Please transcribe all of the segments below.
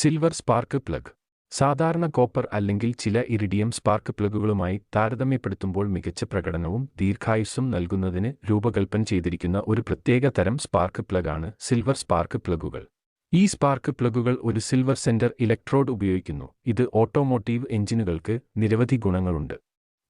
Silver spark plug സാധാരണ copper അല്ലെങ്കിൽ ചില ഇറിഡിയം സ്പാർക്ക് പ്ലഗുകളുമായി താരതമ്യപ്പെടുത്തുമ്പോൾ മികച്ച പ്രകടനവും ദീർഘായുസ്സും നൽകുന്നതിന് രൂപകൽപ്പന ചെയ്തിരിക്കുന്ന ഒരു പ്രത്യേക തരം സ്പാർക്ക് പ്ലഗാണ് സിൽവർ സ്പാർക്ക് പ്ലഗുകൾ ഈ സ്പാർക്ക് പ്ലഗുകൾ ഒരു സിൽവർ സെന്റർ ഇലക്ട്രോഡ് ഉപയോഗിക്കുന്നു. ഇത് ഓട്ടോമോട്ടീവ് എഞ്ചിനുകൾക്ക് നിരവധി ഗുണങ്ങളുണ്ട്.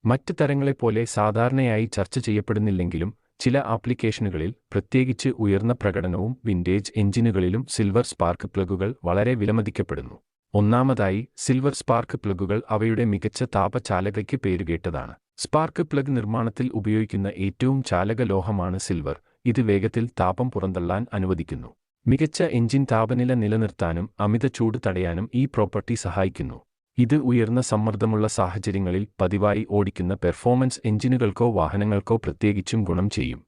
മറ്റ് തരങ്ങളെപ്പോലെ സാധാരണയായി ചർച്ച ചെയ്യപ്പെടുന്നില്ലെങ്കിലും ചില ആപ്ലിക്കേഷനുകളിൽ പ്രത്യേകിച്ച് ഉയർന്ന പ്രകടനവും വിന്റേജ് എഞ്ചിനുകളിലും സിൽവർ സ്പാർക്ക് പ്ലഗുകൾ വളരെ വിലമതിക്കപ്പെടുന്നു. ഒന്നാമതായി സിൽവർ സ്പാർക്ക് പ്ലഗുകൾ അവയുടെ മികച്ച താപചാലകയ്ക്ക് പേരുകേട്ടതാണ്. സ്പാർക്ക് പ്ലഗ് നിർമ്മാണത്തിൽ ഉപയോഗിക്കുന്ന ഏറ്റവും ചാലക ലോഹമാണ് സിൽവർ. ഇത് വേഗത്തിൽ താപം പുറന്തള്ളാൻ അനുവദിക്കുന്നു. മികച്ച എഞ്ചിൻ താപനില നിലനിർത്താനും അമിത ചൂട് തടയാനും ഈ പ്രോപ്പർട്ടി സഹായിക്കുന്നു. ഇത് ഉയർന്ന സമ്മർദ്ദമുള്ള സാഹചര്യങ്ങളിൽ പതിവായി ഓടിക്കുന്ന പെർഫോമൻസ് എഞ്ചിനുകൾക്കോ വാഹനങ്ങൾക്കോ പ്രത്യേകിച്ചും ഗുണം ചെയ്യും.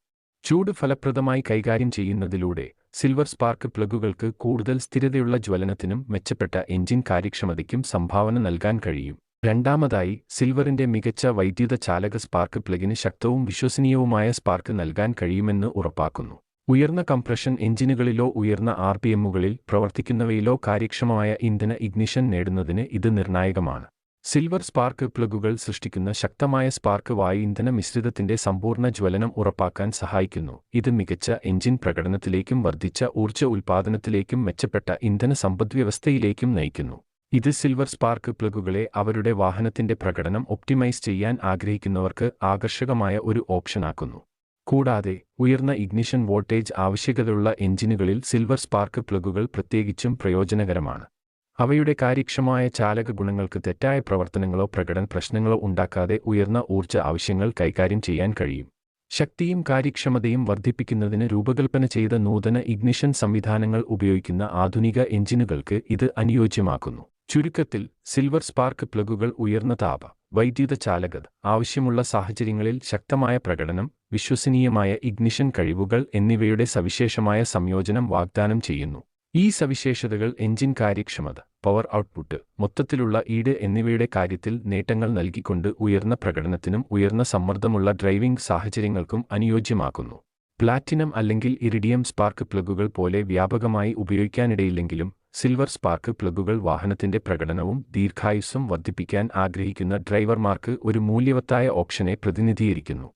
ചൂട് ഫലപ്രദമായി കൈകാര്യം ചെയ്യുന്നതിലൂടെ സിൽവർ സ്പാർക്ക് പ്ലഗുകൾക്ക് കൂടുതൽ സ്ഥിരതയുള്ള ജ്വലനത്തിനും മെച്ചപ്പെട്ട എഞ്ചിൻ കാര്യക്ഷമതയ്ക്കും സംഭാവന നൽകാൻ കഴിയും. രണ്ടാമതായി സിൽവറിന്റെ മികച്ച വൈദ്യുത ചാലക സ്പാർക്ക് പ്ലഗിന് ശക്തവും വിശ്വസനീയവുമായ സ്പാർക്ക് നൽകാൻ കഴിയുമെന്ന് ഉറപ്പാക്കുന്നു. ഉയർന്ന കംപ്രഷൻ എഞ്ചിനുകളിലോ ഉയർന്ന ആർ പി എമ്മുകളിൽ പ്രവർത്തിക്കുന്നവയിലോ കാര്യക്ഷമമായ ഇന്ധന ഇഗ്നിഷൻ നേടുന്നതിന് ഇത് നിർണായകമാണ്. സിൽവർ സ്പാർക്ക് പ്ലഗുകൾ സൃഷ്ടിക്കുന്ന ശക്തമായ സ്പാർക്ക് വായു ഇന്ധന മിശ്രിതത്തിന്റെ സമ്പൂർണ ജ്വലനം ഉറപ്പാക്കാൻ സഹായിക്കുന്നു. ഇത് മികച്ച എഞ്ചിൻ പ്രകടനത്തിലേക്കും വർദ്ധിച്ച ഊർജ ഉൽപ്പാദനത്തിലേക്കും മെച്ചപ്പെട്ട ഇന്ധന സമ്പദ്വ്യവസ്ഥയിലേക്കും നയിക്കുന്നു. ഇത് സിൽവർ സ്പാർക്ക് പ്ലഗുകളെ അവരുടെ വാഹനത്തിന്റെ പ്രകടനം ഒപ്റ്റിമൈസ് ചെയ്യാൻ ആഗ്രഹിക്കുന്നവർക്ക് ആകർഷകമായ ഒരു ഓപ്ഷനാക്കുന്നു. കൂടാതെ ഉയർന്ന ഇഗ്നിഷൻ വോൾട്ടേജ് ആവശ്യകതയുള്ള എഞ്ചിനുകളിൽ സിൽവർ സ്പാർക്ക് പ്ലഗുകൾ പ്രത്യേകിച്ചും പ്രയോജനകരമാണ്. അവയുടെ കാര്യക്ഷമമായ ചാലക ഗുണങ്ങൾക്ക് തെറ്റായ പ്രവർത്തനങ്ങളോ പ്രകടന പ്രശ്നങ്ങളോ ഉണ്ടാക്കാതെ ഉയർന്ന ഊർജ ആവശ്യങ്ങൾ കൈകാര്യം ചെയ്യാൻ കഴിയും. ശക്തിയും കാര്യക്ഷമതയും വർദ്ധിപ്പിക്കുന്നതിന് രൂപകൽപ്പന ചെയ്ത നൂതന ഇഗ്നിഷൻ സംവിധാനങ്ങൾ ഉപയോഗിക്കുന്ന ആധുനിക എഞ്ചിനുകൾക്ക് ഇത് അനുയോജ്യമാക്കുന്നു. ചുരുക്കത്തിൽ സിൽവർ സ്പാർക്ക് പ്ലഗുകൾ ഉയർന്ന താപ വൈദ്യുത ചാലകത ആവശ്യമുള്ള സാഹചര്യങ്ങളിൽ ശക്തമായ പ്രകടനം വിശ്വസനീയമായ ഇഗ്നിഷൻ കഴിവുകൾ എന്നിവയുടെ സവിശേഷമായ സംയോജനം വാഗ്ദാനം ചെയ്യുന്നു. ഈ സവിശേഷതകൾ എഞ്ചിൻ കാര്യക്ഷമത പവർ ഔട്ട്പുട്ട് മൊത്തത്തിലുള്ള ഈട് എന്നിവയുടെ കാര്യത്തിൽ നേട്ടങ്ങൾ നൽകിക്കൊണ്ട് ഉയർന്ന പ്രകടനത്തിനും ഉയർന്ന സമ്മർദ്ദമുള്ള ഡ്രൈവിംഗ് സാഹചര്യങ്ങൾക്കും അനുയോജ്യമാക്കുന്നു. പ്ലാറ്റിനം അല്ലെങ്കിൽ ഇറിഡിയം സ്പാർക്ക് പ്ലഗുകൾ പോലെ വ്യാപകമായി ഉപയോഗിക്കാനിടയില്ലെങ്കിലും സിൽവർ സ്പാർക്ക് പ്ലഗുകൾ വാഹനത്തിന്റെ പ്രകടനവും ദീർഘായുസ്സും വർദ്ധിപ്പിക്കാൻ ആഗ്രഹിക്കുന്ന ഡ്രൈവർമാർക്ക് ഒരു മൂല്യവത്തായ ഓപ്ഷനെ പ്രതിനിധീകരിക്കുന്നു.